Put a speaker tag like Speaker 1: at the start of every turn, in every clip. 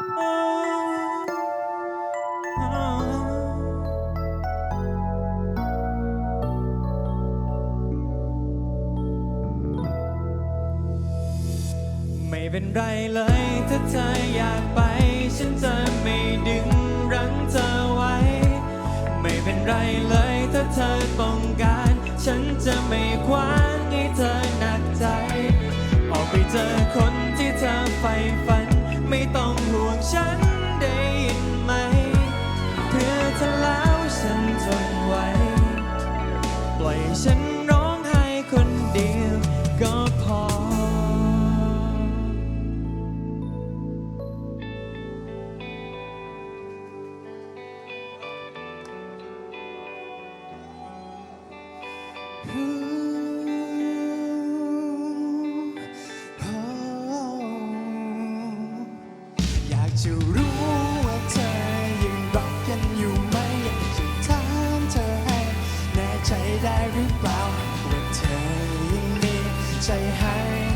Speaker 1: ไม่เป็นไรเลย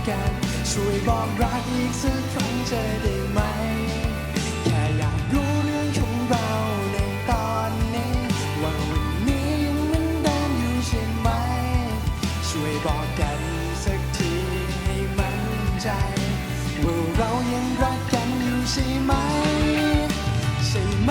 Speaker 1: กัน
Speaker 2: ช่วยบอกรักอีกสักครั้งจะได้ไหม แค่อยากรู้เรื่องของเราในตอนนี้ ว่าวันนี้ยังเหมือนเดิมอยู่ใช่ไหม ช่วยบอกกันสักทีให้มั่นใจว่าเรายังรักกันอยู่ใช่ไหม ใช่ไหม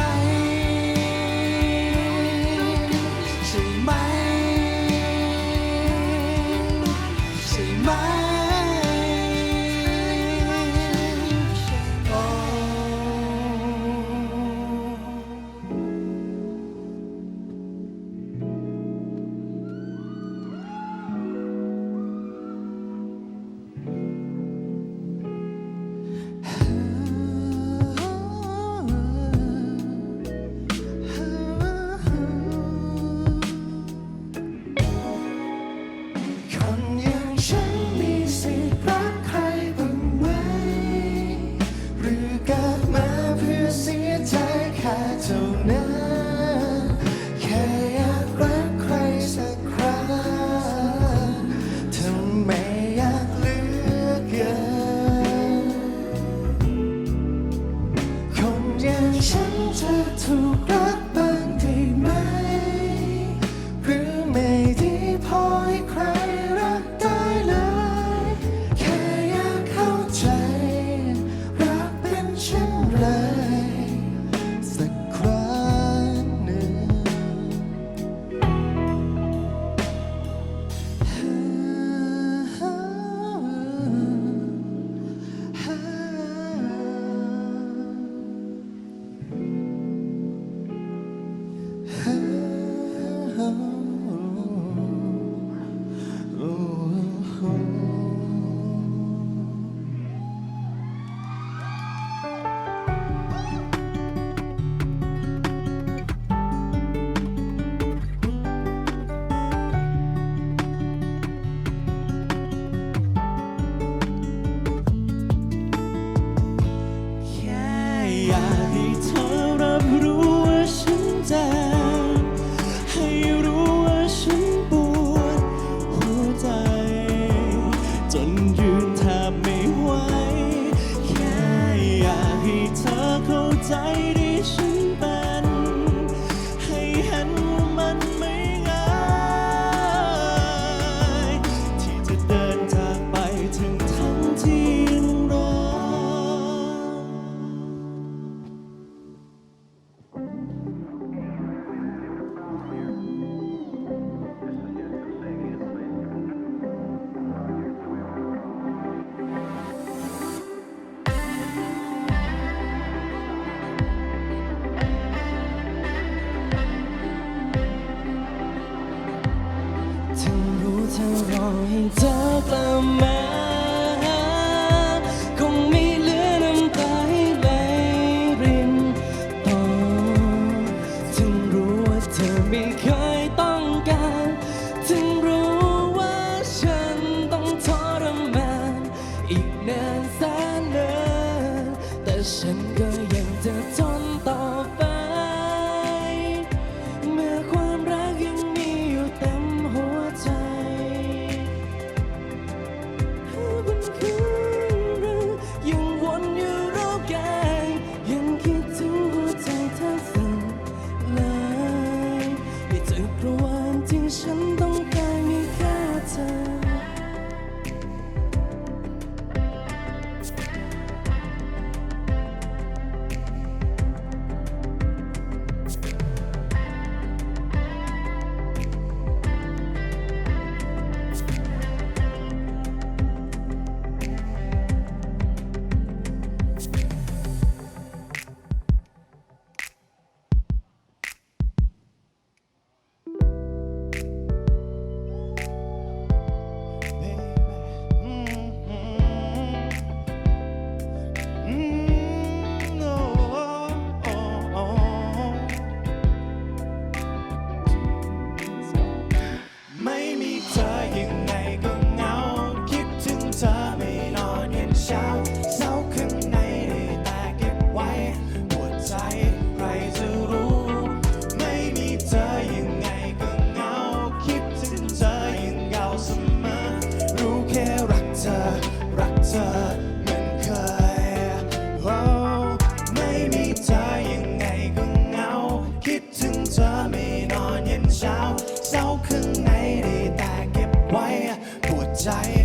Speaker 2: 你。 ใจ